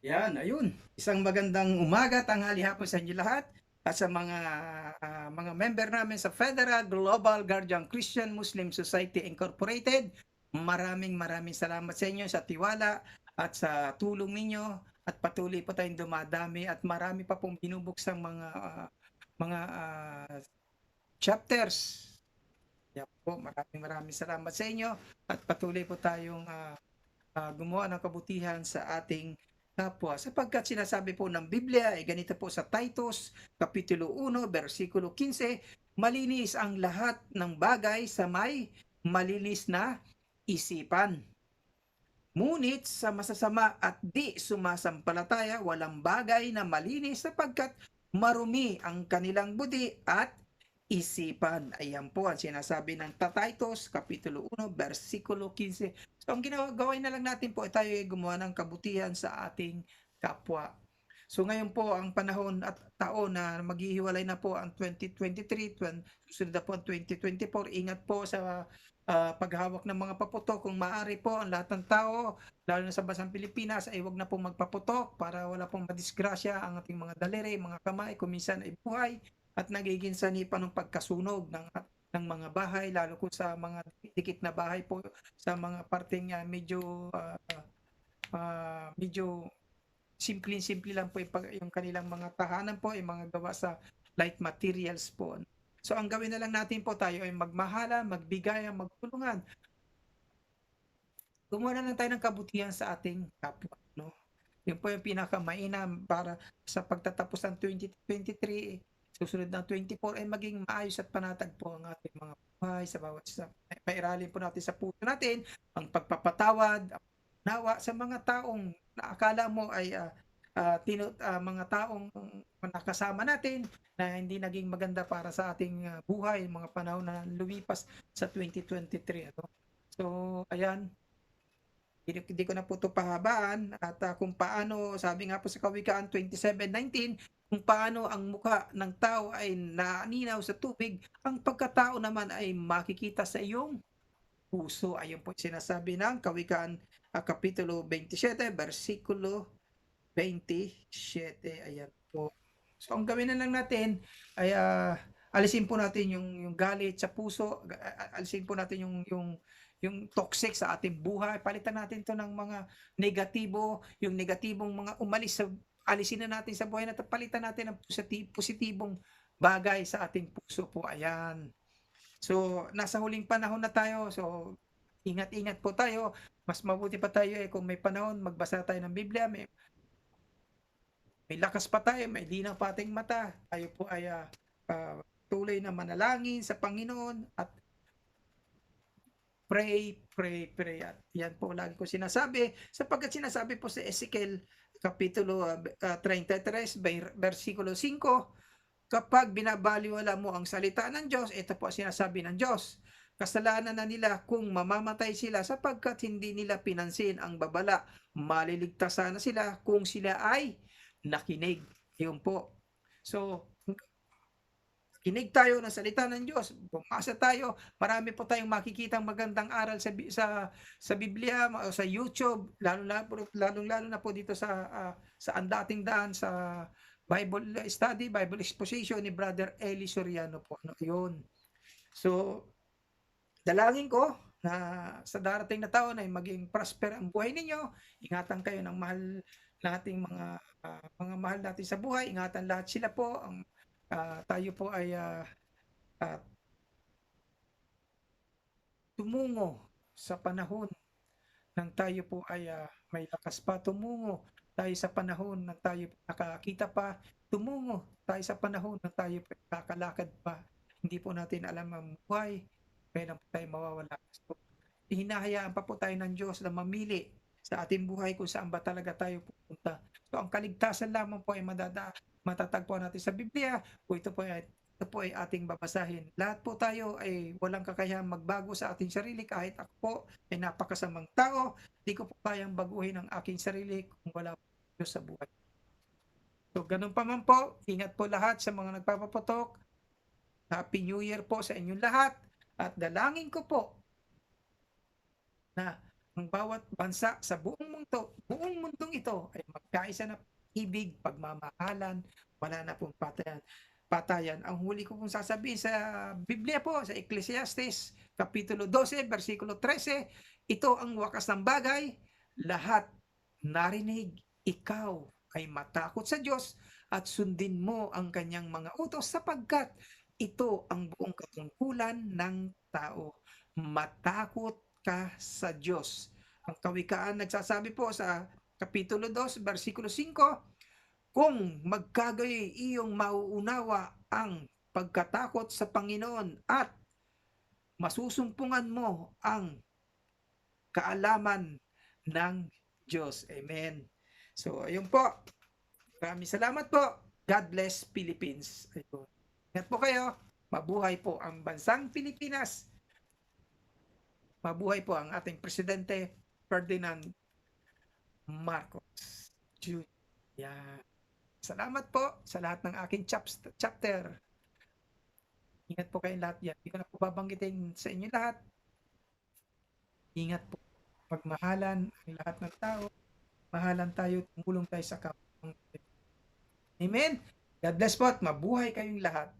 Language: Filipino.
Yan, ayun. Isang magandang umaga, tanghali hapon sa inyo lahat at sa mga ah, mga member namin sa Federal Global Guardian Christian Muslim Society Incorporated. Maraming maraming salamat sa inyo sa tiwala at sa tulong ninyo at patuloy po tayong dumadami at marami pa pong binubuksang mga ah, mga ah, chapters. Yan po, maraming maraming salamat sa inyo at patuloy po tayong ah, ah, gumawa ng kabutihan sa ating kapwa sapagkat sinasabi po ng Biblia ay ganito po sa Titus Kapitulo 1 versikulo 15 malinis ang lahat ng bagay sa may malinis na isipan. Ngunit sa masasama at di sumasampalataya walang bagay na malinis sapagkat marumi ang kanilang budi at isipan. Ayan po ang sinasabi ng Titus Kapitulo 1 versikulo 15 So ang ginagawa na lang natin po ay tayo ay gumawa ng kabutihan sa ating kapwa. So ngayon po ang panahon at taon na maghihiwalay na po ang 2023, 20, susunod na po ang 2024. Ingat po sa ah, paghawak ng mga paputok. Kung maaari po ang lahat ng tao, lalo na sa bansang Pilipinas, ay wag na po magpaputok para wala pong madisgrasya ang ating mga daliri, mga kamay, kung minsan ay buhay at nagiging sanipa ng pagkasunog ng ng mga bahay lalo kung sa mga dikit na bahay po sa mga parteng uh, medyo ah, ah, medyo simple-simple lang po yung, kanilang mga tahanan po, yung mga gawa sa light materials po. So ang gawin na lang natin po tayo ay magmahala, magbigayan, magtulungan. Gumawa na lang tayo ng kabutihan sa ating kapwa. No? Yun po yung pinakamainam para sa pagtatapos ng 2023, susunod ng 24 ay maging maayos at panatag po ang ating mga buhay sa bawat isa. Pairalin po natin sa puso natin ang pagpapatawad, ang nawa sa mga taong naakala mo ay ah, ah, tinu- ah, mga taong nakasama natin na hindi naging maganda para sa ating ah, buhay, mga panahon na lumipas sa 2023. Ano? So, ayan, hindi, hindi ko na po ito pahabaan at ah, kung paano, sabi nga po sa Kawikaan 27.19, kung paano ang mukha ng tao ay naninaw sa tubig, ang pagkatao naman ay makikita sa iyong puso. Ayun po sinasabi ng Kawikaan ah, Kapitulo 27, versikulo 27. Ayan po. So ang gawin na lang natin ay ah, alisin po natin yung yung galit sa puso, alisin po natin yung yung yung toxic sa ating buhay. Palitan natin 'to ng mga negatibo, yung negatibong mga umalis sa alisin na natin sa buhay natin. Palitan natin ng positi- positibong bagay sa ating puso po. Ayan. So, nasa huling panahon na tayo. So, ingat-ingat po tayo. Mas mabuti pa tayo eh kung may panahon, magbasa tayo ng Biblia, may may lakas pa tayo, may linaw pa ating mata. Tayo po ay ah, tuloy na manalangin sa Panginoon at pray, pray, pray. At yan po lagi ko sinasabi. Sapagkat sinasabi po sa Ezekiel Kapitulo ah, ah, 33, ver- versikulo 5, kapag binabaliwala mo ang salita ng Diyos, ito po sinasabi ng Diyos. Kasalanan na nila kung mamamatay sila sapagkat hindi nila pinansin ang babala. Maliligtas sana sila kung sila ay nakinig. Yun po. So, kinig tayo ng salita ng Diyos. Bumasa tayo. Marami po tayong makikitang magandang aral sa sa sa Biblia sa YouTube, lalo na po lalong lalo na po dito sa ah, sa andating daan sa Bible study, Bible exposition ni Brother Eli Soriano po. Ano, yun. So, dalangin ko na sa darating na taon ay maging prosper ang buhay ninyo. Ingatan kayo ng mahal nating mga ah, mga mahal natin sa buhay. Ingatan lahat sila po. Ang ah, tayo po ay ah, ah, tumungo sa panahon nang tayo po ay ah, may lakas pa. Tumungo tayo sa panahon na tayo nakakita pa. Tumungo tayo sa panahon na tayo po ay kakalakad pa. Hindi po natin alam ang buhay kailan po tayo mawawala. So, hinahayaan pa po tayo ng Diyos na mamili sa ating buhay kung saan ba talaga tayo pupunta. So ang kaligtasan lamang po ay madada matatagpuan natin sa Biblia kung ito po ay ito po ay ating babasahin. Lahat po tayo ay walang kakayahang magbago sa ating sarili kahit ako po ay napakasamang tao. Di ko po kayang baguhin ang aking sarili kung wala po sa buhay. So ganun pa man po, ingat po lahat sa mga nagpapaputok. Happy New Year po sa inyong lahat. At dalangin ko po na ang bawat bansa sa buong mundo, buong mundong ito ay mag kaisa na ibig, pagmamahalan, wala na pong patayan. Patayan. Ang huli ko pong sasabihin sa Biblia po, sa Ecclesiastes, Kapitulo 12, versikulo 13, ito ang wakas ng bagay, lahat narinig, ikaw ay matakot sa Diyos at sundin mo ang kanyang mga utos sapagkat ito ang buong katungkulan ng tao. Matakot ka sa Diyos. Ang kawikaan nagsasabi po sa Kapitulo 2, versikulo 5, kung magkagay iyong mauunawa ang pagkatakot sa Panginoon at masusumpungan mo ang kaalaman ng Diyos. Amen. So, ayun po. Maraming salamat po. God bless Philippines. Ayun. Ingat po kayo. Mabuhay po ang bansang Pilipinas. Mabuhay po ang ating Presidente Ferdinand Marcos Jr. Yan. Salamat po sa lahat ng aking chapter. Ingat po kayong lahat yan. Hindi ko na po babanggitin sa inyo lahat. Ingat po. Pagmahalan ang lahat ng tao. Mahalan tayo, tumulong tayo sa kapwa. Amen. God bless po at mabuhay kayong lahat.